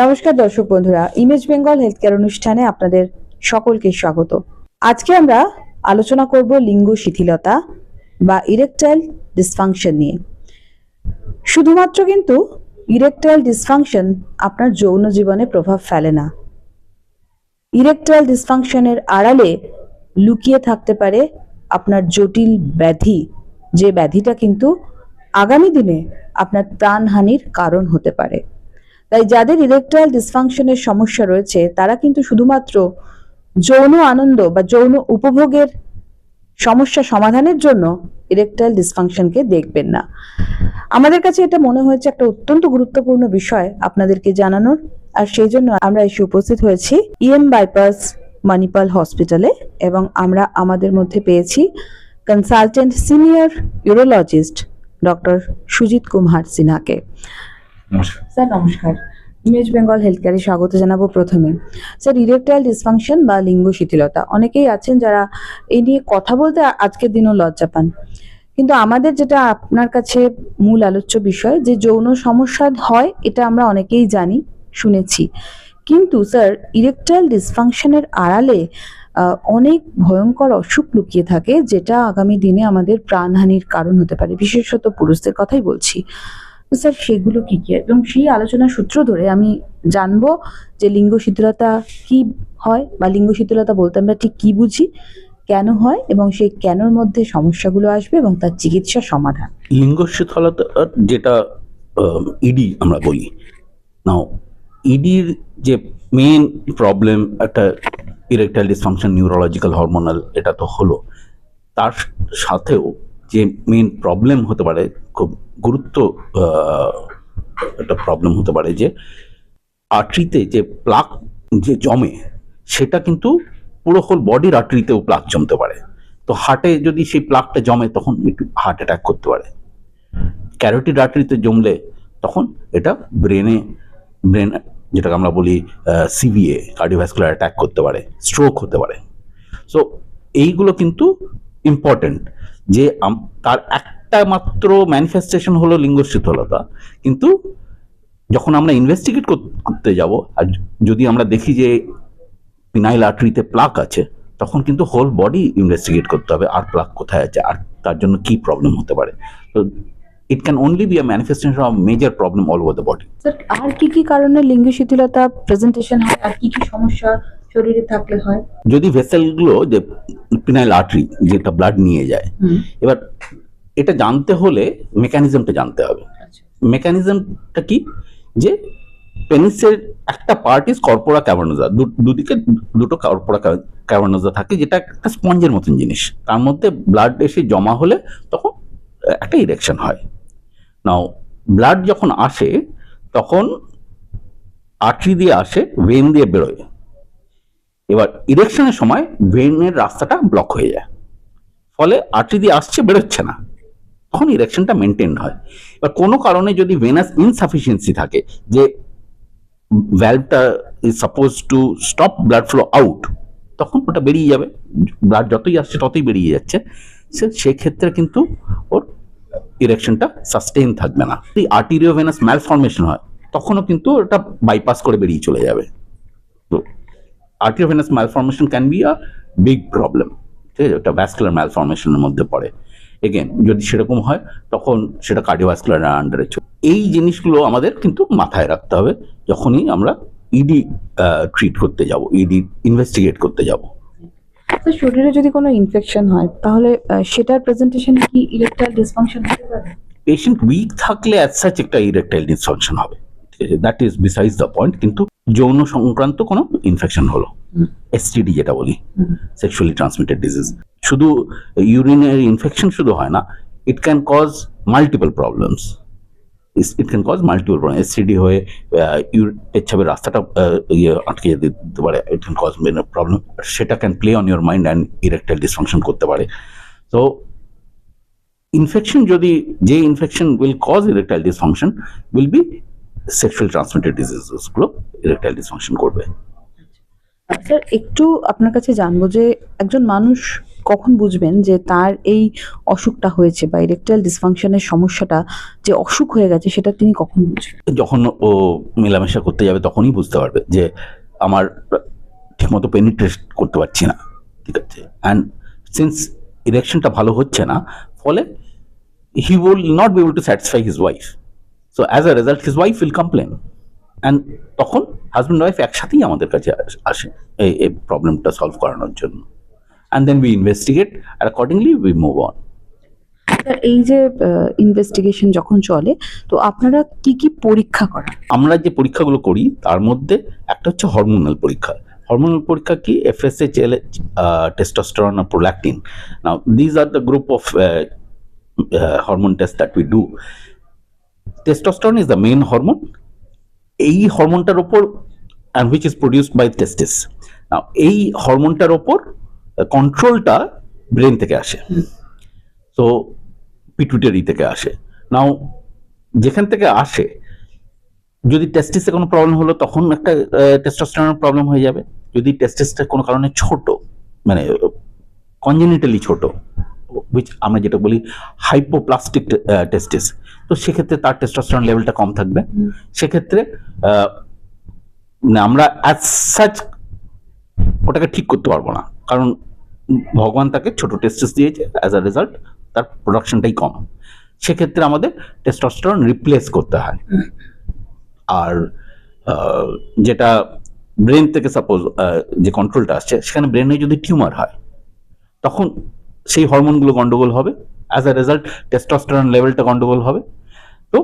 নমস্কার দর্শক বন্ধুরা ইমেজ বেঙ্গল হেলথ কেয়ার অনুষ্ঠানে আপনাদের সকলকে স্বাগত। আজকে আমরা আলোচনা করব লিঙ্গ শিথিলতা বা ইরেকটাইল ডিসফাংশন নিয়ে। শুধুমাত্র কিন্তু ইরেকটাইল ডিসফাংশন আপনার যৌন জীবনে প্রভাব ফেলে না। ইরেকটাইল ডিসফাংশনের আড়ালে লুকিয়ে থাকতে পারে আপনার জটিল ব্যাধি, যে ব্যাধিটা কিন্তু আগামী দিনে আপনার প্রাণহানির কারণ হতে পারে। তাই যাদের ইরেকটাইল ডিসফাংশনের সমস্যা রয়েছে, তারা কিন্তু শুধুমাত্র যৌন আনন্দ বা যৌন উপভোগের সমস্যা সমাধানের জন্য ইরেকটাইল ডিসফাংশনকে দেখবেন না। আমাদের কাছে এটা মনে হয়েছে একটা অত্যন্ত গুরুত্বপূর্ণ বিষয় আপনাদেরকে জানানোর, আর সেই জন্য আমরা এসে উপস্থিত হয়েছি ইএম বাইপাস মানিপাল হসপিটালে এবং আমরা আমাদের মধ্যে পেয়েছি consultant senior urologist doctor Sujit Kumar সিনহাকে। নমস্কার। স্যার, নমস্কার। ইমেজ বেঙ্গল হেলথ কেয়ারে স্বাগত জানাব প্রথমে। স্যার, ইরেকটাইল ডিসফাংশন বা লিঙ্গ শিথিলতা, অনেকেই আছেন যারা এই নিয়ে কথা বলতে আজকের দিনও লজ্জা পান। কিন্তু আমাদের যেটা আপনার কাছে মূল আলোচ্য বিষয়, যে যৌন সমস্যা হয়, এটা আমরা অনেকেই জানি, শুনেছি। কিন্তু স্যার, ইরেকটাইল ডিসফাংশনের আড়ালে অনেক ভয়ঙ্কর অসুখ লুকিয়ে থাকে, যেটা আগামী দিনে আমাদের প্রাণহানির কারণ হতে পারে। বিশেষত পুরুষদের কথাই বলছি। স্যার, সেগুলো কি কি? এবং সেই আলোচনার সূত্র ধরে আমি জানব যে লিঙ্গ শিথিলতা কি হয় বা লিঙ্গ শিথিলতা বলতে আমরা ঠিক কি বুঝি, কেন হয় এবং সেই কেনর মধ্যে সমস্যাগুলো আসবে এবং তার চিকিৎসা সমাধান। লিঙ্গ শীতলতা যেটা ইডি আমরা বলি। নাও ইডির যে মেন প্রবলেম একটা ইরেকটাইল ডিসফাংশন নিউরোলজিক্যাল হরমোনাল এটা তো হলো। তার সাথেও যে মেন প্রবলেম হতে পারে, খুব গুরুত্ব একটা প্রবলেম হতে পারে যে আর্ট্রিতে যে প্লাক যে জমে, সেটা কিন্তু পুরো হোল বডির আর্ট্রিতেও প্লাক জমতে পারে। তো হার্টে যদি সেই প্লাকটা জমে, তখন একটু হার্ট অ্যাটাক করতে পারে। ক্যারোটিড আর্টারিতে জমলে, তখন এটা ব্রেনে ব্রেন যেটাকে আমরা বলি সিবিএ কার্ডিওভ্যাসকুলার অ্যাটাক করতে পারে স্ট্রোক হতে পারে। সো এইগুলো কিন্তু ইম্পর্টেন্ট যে তার একটা মাত্র ম্যানিফেস্টেশন হলো লিঙ্গ শীতলতা। কিন্তু যখন আমরা ইনভেস্টিগেট করতে যাব, আর যদি আমরা দেখি যে পিনাইল আর্টারিতে প্লাক আছে, তখন কিন্তু হোল বডি ইনভেস্টিগেট করতে হবে, আর প্লাক কোথায় আছে, আর তার জন্য কি প্রবলেম হতে পারে। তো it can only be a manifestation of major problem all over the body sir আর কি কি কারণে লিঙ্গ শিথিলতা প্রেজেন্টেশন হয়, আর কি কি সমস্যা শরীরে থাকলে হয়। যদি ভেসেলগুলো যে পিনাইল আর্টারি যেটা ব্লাড নিয়ে যায় এবার এটা জানতে হলে মেকানিজমটা জানতে হবে। আচ্ছা। মেকানিজমটা কি? যে পেনিসের একটা পার্ট ইজ কর্পোরা ক্যাভার্নোজা দুদিকে দুটো কর্পোরা ক্যাভার্নোজা থাকে যেটা একটা স্পঞ্জের মতন জিনিস। তার মধ্যে ব্লাড এসে জমা হলে তখন একটা ইরেকশন হয়। নাও ব্লাড যখন আসে তখন আর্টারি দিয়ে আসে ভেন দিয়ে বেরোয়। এবার ইরেকশনের সময় ভেনের রাস্তাটা ব্লক হয়ে যায়। ফলে আর্টারি দিয়ে আসছে, বেরোচ্ছে না। তখন ইরেকশনটা মেনটেন হয়। এবার কোনো কারণে যদি ভেনাস ইনসাফিসিয়েন্সি থাকে, যে ভ্যালভটা is suppose to stop blood flow out তখন ওটা বেরিয়ে যাবে। ব্লাড যতই আসছে, ততই বেরিয়ে যাচ্ছে। সে, সেক্ষেত্রে কিন্তু ওর ইরেকশনটা সাস্টেন থাকবে না। যদি আর্টিরিও ভেনাস ম্যালফরমেশন হয়, তখনও কিন্তু ওটা বাইপাস করে বেরিয়ে চলে যাবে। Arteriovenous malformation can be a big problem ঠিক আছে? ওটা ভ্যাসকুলার ম্যালফরমেশনের মধ্যে পড়ে। এগেন যদি সেরকম হয় তখন সেটা কার্ডিওভাস্কুলার আন্ডারে এই জিনিসগুলো আমাদের কিন্তু মাথায় রাখতে হবে যখনই আমরা ইডি ট্রিট করতে যাব ইডি ইনভেস্টিগেট করতে যাব। শরীরে যদি কোনো ইনফেকশন হয় তাহলে সেটার প্রেজেন্টেশন কি ইরেকটাইল ডিসফাংশন হতে পারে? পেশেন্ট উইক থাকলে অ্যাজ সাচ একটা ইরেকটাইল ডিসফাংশন হবে ঠিক আছে? That is beside the point কিন্তু যৌন সংক্রান্ত কোনো ইনফেকশন হলো। এসটিডি যেটা বলি সেক্সুয়ালি ট্রান্সমিটেড ডিজিজ শুধু ইউরিনারি ইনফেকশন শুধু হয় না it can cause multiple problems it can cause multiple problem STD হয়ে পেচ্ছাপের রাস্তাটা ইয়ে আটকে দিতে পারে ইট ক্যান কজ প্রবলেম সেটা can play on your mind and erectile dysfunction করতে পারে। তো ইনফেকশন যদি যে infection will cause erectile dysfunction will be sexual transmitted ডিজিজেসগুলো erectile dysfunction করবে। স্যার একটু আপনার কাছে জানব যে একজন মানুষ কখন বুঝবেন যে তার এই অসুখটা হয়েছে বা ইরেকটাইল ডিসফাংশনের সমস্যাটা যে অসুখ হয়ে গেছে সেটা তিনি কখন বুঝবেন? যখন ও মেলামেশা করতে যাবে তখনই বুঝতে পারবে যে আমার ঠিকমতো পেনিট্রেট করতে পারছি না ঠিক আছে? অ্যান্ড সিন্স ইরেকশনটা ভালো হচ্ছে না ফলে he will not be able to satisfy his wife so as a result his wife will complain and তখন হাজব্যান্ড ওয়াইফ একসাথেই আমাদের কাছে আসে এই এই প্রবলেমটা সলভ করানোর জন্য। অ্যান্ড দেন উই ইনভেস্টিগেট আর অ্যাকর্ডিংলি উই মুভ অন এই যে ইনভেস্টিগেশন যখন চলে তো আপনারা কি কি পরীক্ষা করেন? আমরা যে পরীক্ষাগুলো করি তার মধ্যে একটা হচ্ছে হরমোনাল পরীক্ষা। হরমোনাল পরীক্ষা কি? FSH L testosterone R prolactin now these are the group of hormone test that we do testosterone is the main hormone এই হরমোনটার ওপর and which is produced by testis এই হরমোনটার ওপর কন্ট্রোলটা ব্রেন থেকে আসে। তো পিটুইটারি থেকে আসে। নাও যেখান থেকে আসে, যদি টেস্টিসে কোনো প্রবলেম হলো, তখন একটা টেস্টোস্টেরনের প্রবলেম হয়ে যাবে। যদি টেস্টিসটা কোনো কারণে ছোট মানে কনজেনিটালি ছোট উইচ আমরা যেটা বলি হাইপোপ্লাস্টিক টেস্টিস তো সেক্ষেত্রে তার টেস্টোস্টেরন লেভেলটা কম থাকবে। সেক্ষেত্রে মানে আমরা অ্যাজ সাচ ওটাকে ঠিক করতে পারব না। কারণ ভগবান তাকে ছোট টেস্টিস দিয়েছে অ্যাজ আ রেজাল্ট তার প্রোডাকশনটাই কম। সেক্ষেত্রে আমাদের টেস্টোস্টেরন রিপ্লেস করতে হয়। আর যেটা ব্রেন থেকে সাপোজ যে কন্ট্রোলটা আসছে সেখানে ব্রেনে যদি টিউমার হয় তখন সেই হরমোনগুলো গন্ডগোল হবে। অ্যাজ আ রেজাল্ট টেস্টোস্টেরন লেভেলটা গন্ডগোল হবে। তো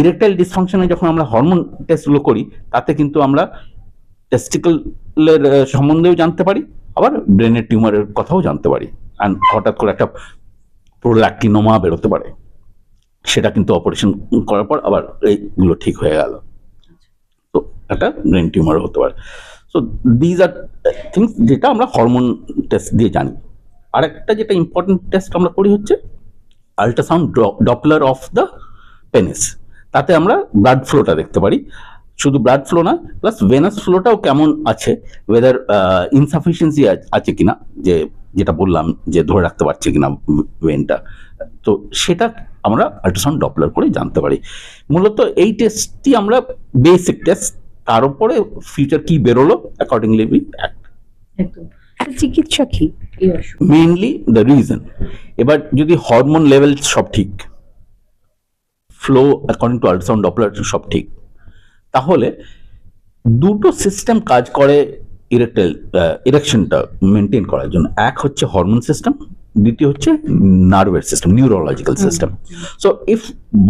ইরেকটাইল ডিসফাংশনে যখন আমরা হরমোন টেস্টগুলো করি, তাতে কিন্তু আমরা টেস্টিকলের সম্বন্ধেও জানতে পারি, আবার ব্রেনের টিউমারের কথাও জানতে পারি। অ্যান্ড হঠাৎ করে একটা প্রোল্যাক্টিনোমা বেরোতে পারে। সেটা কিন্তু অপারেশন করার পর আবার এইগুলো ঠিক হয়ে গেল। তো একটা ব্রেন টিউমার হতে পারে। সো দিজ আর থিংস যেটা আমরা হরমোন টেস্ট দিয়ে জানি। আরেকটা যেটা ইম্পর্টেন্ট টেস্ট আমরা করি হচ্ছে ultrasound Doppler of the penis তাতে আমরা ব্লাড ফ্লোটা দেখতে পারি। শুধু ব্লাড ফ্লো না প্লাস ভেনাস ফ্লোটাও কেমন আছে? ওয়েদার ইনসাফিসিয়েন্সি আছে কিনা? যে, যেটা বললাম যে ধরে রাখতে পারছে কিনা ভেনটা তো সেটা আমরা আল্ট্রাসাউন্ড ডপলার করে জানতে পারি। মূলত এই টেস্টটি আমরা বেসিক টেস্ট তার উপরে ফিউচার কি বেরোলো অ্যাকর্ডিংলি একদম। চিকিৎসা কি? মেইনলি দ্য রিজন এবার যদি হরমোন লেভেল সব ঠিক flow according to ultrasound Doppler সব ঠিক তাহলে দুটো সিস্টেম কাজ করে ইরেকটাইল ইরেকশনটা মেনটেন করার জন্য। এক হচ্ছে হরমোন সিস্টেম দ্বিতীয় হচ্ছে নার্ভের system neurological system so if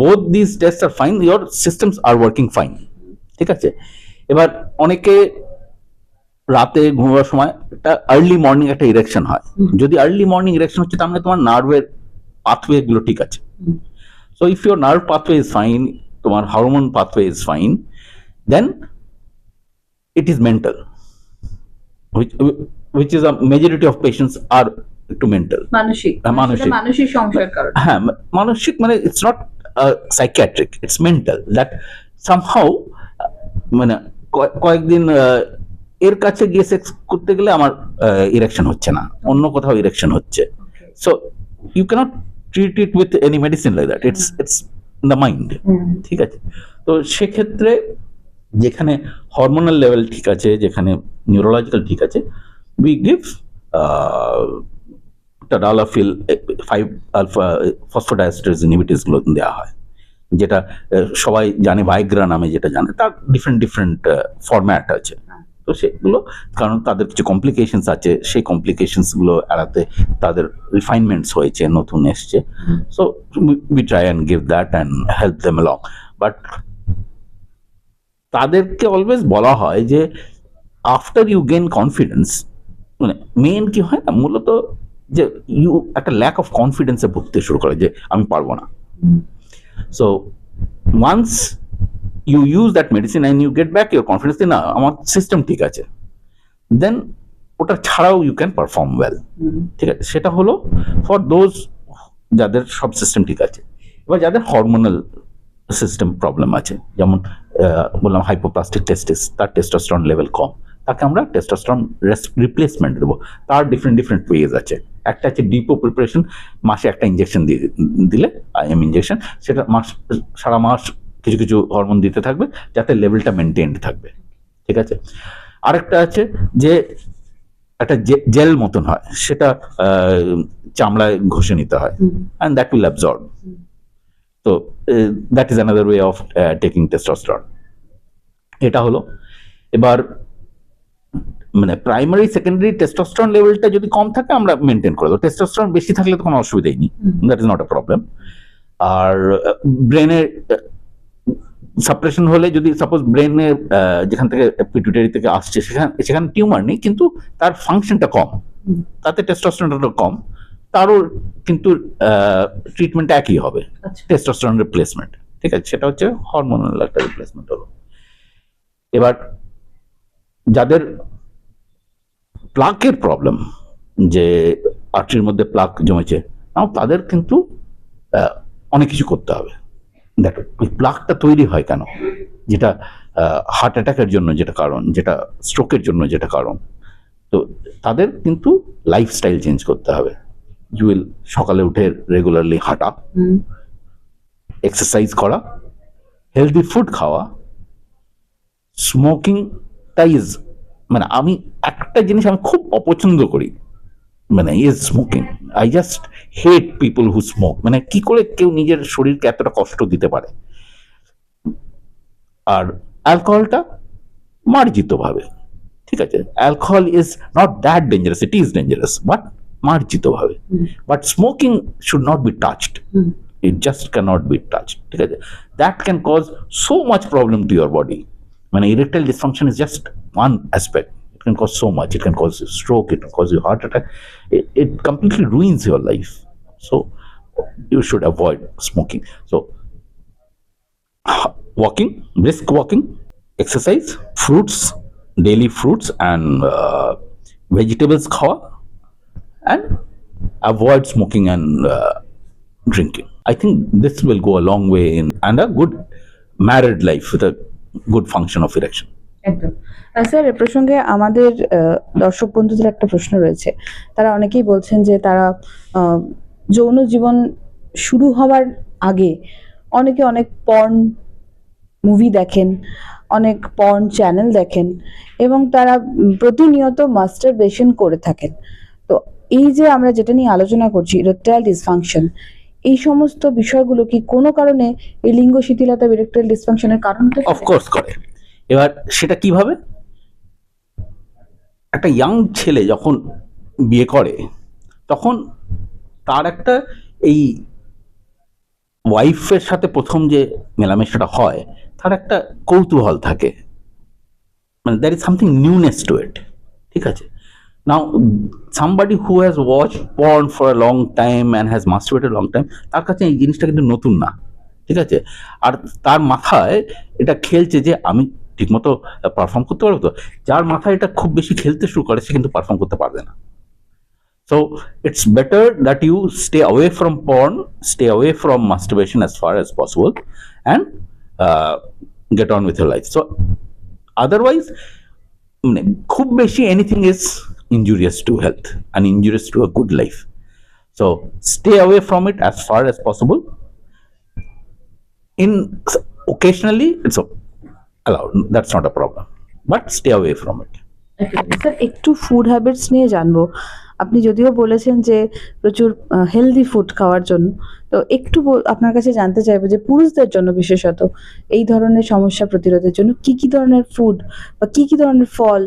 both this test are fine your systems are working fine ঠিক আছে? এবার অনেকে রাতে ঘুমাবার সময় একটা আর্লি মর্নিং একটা ইরেকশন হয়। যদি আর্লি মর্নিং ইরেকশন হচ্ছে তার মানে তোমার নার্ভের পাথওয়ে গুলো ঠিক আছে। So if your nerve pathway is fine তোমার hormone pathway is fine then it is mental which is a majority of patients are একটু মেন্টাল মানসিক মানসিক। মানসিক সমস্যার কারণে। হ্যাঁ মানসিক মানে it's not psychiatric it's mental that somehow মানে কয়েকদিন আহ, এর কাছে গিয়ে সেক্স করতে গেলে আমার ইরেকশন হচ্ছে না। অন্য কোথাও ইরেকশন হচ্ছে। So you can't treat it with any medicine like that it's it's the mind ঠিক আছে? তো সেক্ষেত্রে যেখানে হরমোনাল লেভেল ঠিক আছে যেখানে নিউরোলজিক্যাল ঠিক আছে we give tadalafil five alpha phosphodiesterase ইনহিবিটিসগুলো দেওয়া হয়। যেটা সবাই জানে ভাইগ্রা নামে যেটা জানে তার ডিফারেন্ট ডিফারেন্ট ফরম্যাট আছে। তো সেগুলো কারণ তাদের কিছু কমপ্লিকেশনস আছে সেই কমপ্লিকেশনসগুলো এড়াতে তাদের রিফাইনমেন্টস হয়েছে নতুন এসছে। So we try and give that and help them along. But তাদেরকে অলওয়েজ বলা হয় যে আফটার ইউ গেন কনফিডেন্স মানে মেন কি হয় না মূলত যে ইউ একটা ল্যাক অফ কনফিডেন্সে ভুগতে শুরু করে যে আমি পারব না। So once you use that medicine and you get back your confidence না আমার সিস্টেম ঠিক আছে. দেন ওটা ছাড়াও ইউ ক্যান পারফর্ম ওয়েল ঠিক আছে? সেটা হলো ফর দোজ যাদের সব সিস্টেম ঠিক আছে। এবার যাদের হরমোনাল সিস্টেম প্রবলেম আছে যেমন বললাম হাইপোপ্লাস্টিক টেস্টিস তার টেস্টোস্টেরন লেভেল কম তাকে আমরা টেস্টোস্টেরন রিপ্লেসমেন্ট দেবো। তার ডিফারেন্ট ডিফারেন্ট ওয়েজ আছে। একটা আছে ডিপো প্রিপারেশন মাসে একটা ইঞ্জেকশন দিয়ে দিলে আইএম ইঞ্জেকশন সেটা মাস সারা মাস কিছু কিছু হরমোন দিতে থাকবে যাতে লেভেলটা মেনটেন্ড থাকবে। ঠিক আছে? আরেকটা আছে যে একটা জেল মতন হয় সেটা চামড়ায় ঘষে নিতে হয় and that absorb. So uh, that is another way of uh, taking এটা হলো এবার মানে প্রাইমারি সেকেন্ডারি টেস্টোস্টেরন লেভেলটা যদি কম থাকে আমরা মেনটেন করে দেবো। টেস্টোস্টেরন বেশি থাকলে তো কোনো অসুবিধাই নেই। That is not a problem আর ব্রেনের সাপ্রেশন হলে যদি সাপোজ ব্রেনের যেখান থেকে পিটুইটারি থেকে আসছে সেখানে সেখানে টিউমার নেই কিন্তু তার ফাংশনটা কম। তাতে টেস্টোস্টেরনটা কম তারও কিন্তু ট্রিটমেন্ট একই হবে। আচ্ছা। টেস্টোস্টেরন রিপ্লেসমেন্ট ঠিক আছে? সেটা হচ্ছে হরমোনাল একটা রিপ্লেসমেন্ট হলো। এবার যাদের প্লাকের প্রবলেম যে আর্টির মধ্যে প্লাক জমেছে তাদের কিন্তু অনেক কিছু করতে হবে। দেখো ওই প্লাকটা তৈরি হয় কেন? যেটা হার্ট অ্যাটাকের জন্য যেটা কারণ যেটা স্ট্রোকের জন্য যেটা কারণ। তো তাদের কিন্তু লাইফস্টাইল চেঞ্জ করতে হবে। ইউ উইল সকালে উঠে রেগুলারলি হাঁটা এক্সারসাইজ করা হেলদি ফুড খাওয়া স্মোকিংটা ইজ মানে আমি একটা জিনিস আমি খুব অপছন্দ করি মানে is smoking I just hate people who smoke মানে কি করে কেউ নিজের শরীরকে এতটা কষ্ট দিতে পারে? আর অ্যালকোহলটা মার্জিতভাবে ঠিক আছে? Alcohol is not that dangerous it is dangerous but মার্জিতভাবে। But smoking should not be touched hmm. It just cannot be touched ঠিক আছে? That can cause so much problem to your body. মানে erectile dysfunction is just one aspect. It can cause so much. It can cause a stroke. It can cause you heart attack. It, it completely ruins your life. So you should avoid smoking. So walking, brisk walking, exercise, fruits, daily fruits and uh, vegetables khawa and avoid smoking and uh, drinking. I think this will go a long way in and a good married life with a good function of erection. একদম। Sir, এ প্রসঙ্গে আমাদের দর্শক বন্ধুদের একটা প্রশ্ন রয়েছে। তারা অনেকেই বলছেন যে তারা যৌন জীবন শুরু হওয়ার আগে অনেকে অনেক পর্ন মুভি দেখেন, অনেক পর্ন চ্যানেল দেখেন এবং তারা প্রতিনিয়ত মাস্টারবেশন করে থাকেন। তো এই যে আমরা যেটা নিয়ে আলোচনা করছি ইরেকটাইল ডিসফাংশন এই সমস্ত বিষয়গুলো কি কোনো কারণে এই লিঙ্গ শিথিলতা ইরেকটাইল ডিসফাংশনের কারণ হতে পারে? অফ কোর্স করে। এবার সেটা কীভাবে? একটা ইয়াং ছেলে যখন বিয়ে করে, তখন তার একটা এই ওয়াইফের সাথে প্রথম যে মেলামেশাটা হয়, তার একটা কৌতূহল থাকে। মানে there is something newness to it ঠিক আছে? Now somebody who has watch porn for a long time and has masturbated long time তার কাছে এই জিনিসটা কিন্তু নতুন না, ঠিক আছে? আর তার মাথায় এটা খেলছে যে আমি ঠিকমতো পারফর্ম করতে পারবে তো? যার মাথায় এটা খুব বেশি খেলতে শুরু করে সে কিন্তু পারফর্ম করতে পারবে না। So it's better that you stay away from porn stay away from masturbation as far as possible and get on with your life so otherwise মানে খুব বেশি anything is injurious to health and injurious to a good life so stay away from it as far as possible. In occasionally, it's allowed. That's not a problem. But stay away from it. Sir একটু food habits নিয়ে জানব আপনি যদিও বলেছেন যে প্রচুর healthy food খাওয়ার জন্য তো একটু আপনার কাছে জানতে চাইব যে পুরুষদের জন্য বিশেষত এই ধরনের সমস্যা প্রতিরোধের জন্য কি কি ধরনের ফুড বা কি কি ধরনের ফল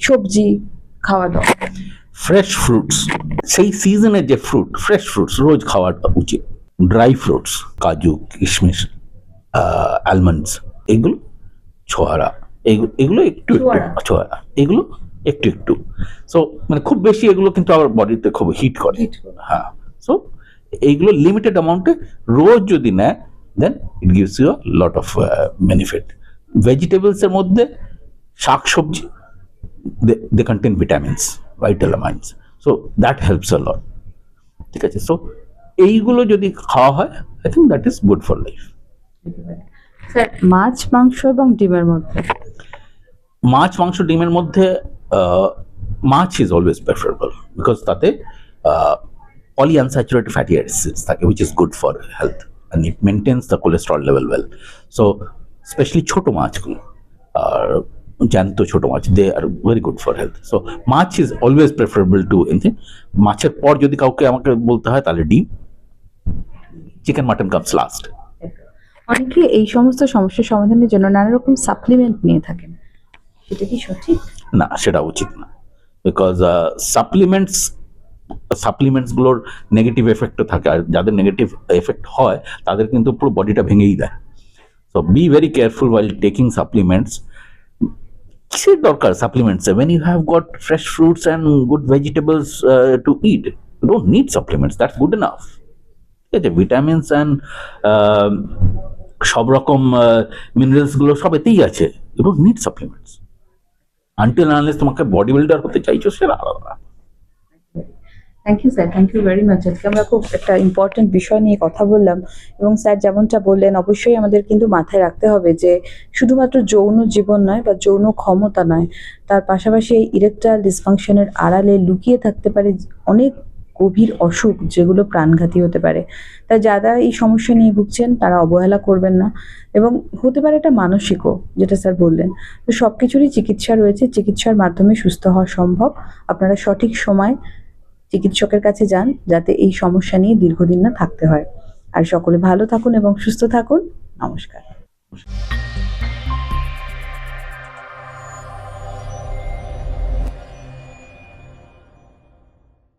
সবজি খাওয়া দাওয়া ফ্রেশ ফ্রুটস সেই সিজনের যে ফ্রুট ফ্রেশ ফ্রুটস রোজ খাওয়াটা উচিত ড্রাই ফ্রুটস কাজু কিশমিশ আলমন্ডস এগুলো ছোয়ারা। এগুলো এগুলো একটু একটু ছোয়ারা। এগুলো একটু একটু। সো মানে খুব বেশি এগুলো কিন্তু আমার বডিতে খুব হিট করে। হ্যাঁ। সো এইগুলো লিমিটেড অ্যামাউন্টে রোজ যদি নেয় then it gives you lot of benefit ভেজিটেবলসের মধ্যে শাক সবজি they contain vitamins vital amines so that helps a lot ঠিক আছে? সো এইগুলো যদি খাওয়া হয় I think that is good for life sir, মাছ, মাংস এবং ডিমের মধ্যে? মাছ, মাংস, ডিমের মধ্যে মাছ ইজ অলওয়েজ প্রেফারেবল বিকজ তাতে পলি আনস্যাচুরেটেড ফ্যাটি অ্যাসিডস থাকে which is good for health and it maintains the cholesterol level well so specially ছোট মাছগুলো, আর জ্যান্ত ছোট মাছ they are very good for health so much is always preferable to anything মাছের পর যদি কাউকে আমাকে বলতে হয়, তাহলে ডিম চিকেন মাটন কামস লাস্ট অনেকে এই সমস্ত সমস্যার সমাধানের জন্য নানা রকম সাপ্লিমেন্ট নিয়ে থাকেন। সেটা কি সঠিক? না, সেটা উচিত না। বিকজ সাপ্লিমেন্টস সাপ্লিমেন্টসগুলোর নেগেটিভ এফেক্টও থাকে। আর যাদের নেগেটিভ এফেক্ট হয়, তাদের কিন্তু পুরো বডিটা ভেঙেই দেয়। So be very careful while taking supplements কিসের দরকার supplements when you have got fresh fruits and good vegetables to eat don't need supplements that's good enough ঠিক আছে? ভিটামিনস অ্যান্ড সব রকম মিনারেলসগুলো সব এতেই আছে। Don't need supplements until unless তোমাকে বডি বিল্ডার হতে চাইছো সেটা আলাদা thank you sir thank you very much আজকে আমরা খুব একটা ইম্পর্টেন্ট বিষয় নিয়ে কথা বললাম। এবং স্যার যেমনটা বললেন, অবশ্যই আমাদের কিন্তু মাথায় রাখতে হবে যে, শুধুমাত্র যৌন জীবন নয় বা যৌন ক্ষমতা নয়, তার পাশাপাশি এই ইরেকটাইল ডিসফাংশনের আড়ালে লুকিয়ে থাকতে পারে অনেক গভীর অসুখ যেগুলো প্রাণঘাতী হতে পারে। তাই যারা এই সমস্যা নিয়ে ভুগছেন, তারা অবহেলা করবেন না এবং হতে পারে এটা মানসিকও, যেটা স্যার বললেন। তো সব কিছুরই চিকিৎসা রয়েছে। চিকিৎসার মাধ্যমে সুস্থ হওয়া সম্ভব। আপনারা সঠিক সময় চিকিৎসকের কাছে যান যাতে এই সমস্যা নিয়ে দীর্ঘদিন না থাকতে হয়। আর সকলে ভালো থাকুন এবং সুস্থ থাকুন। নমস্কার।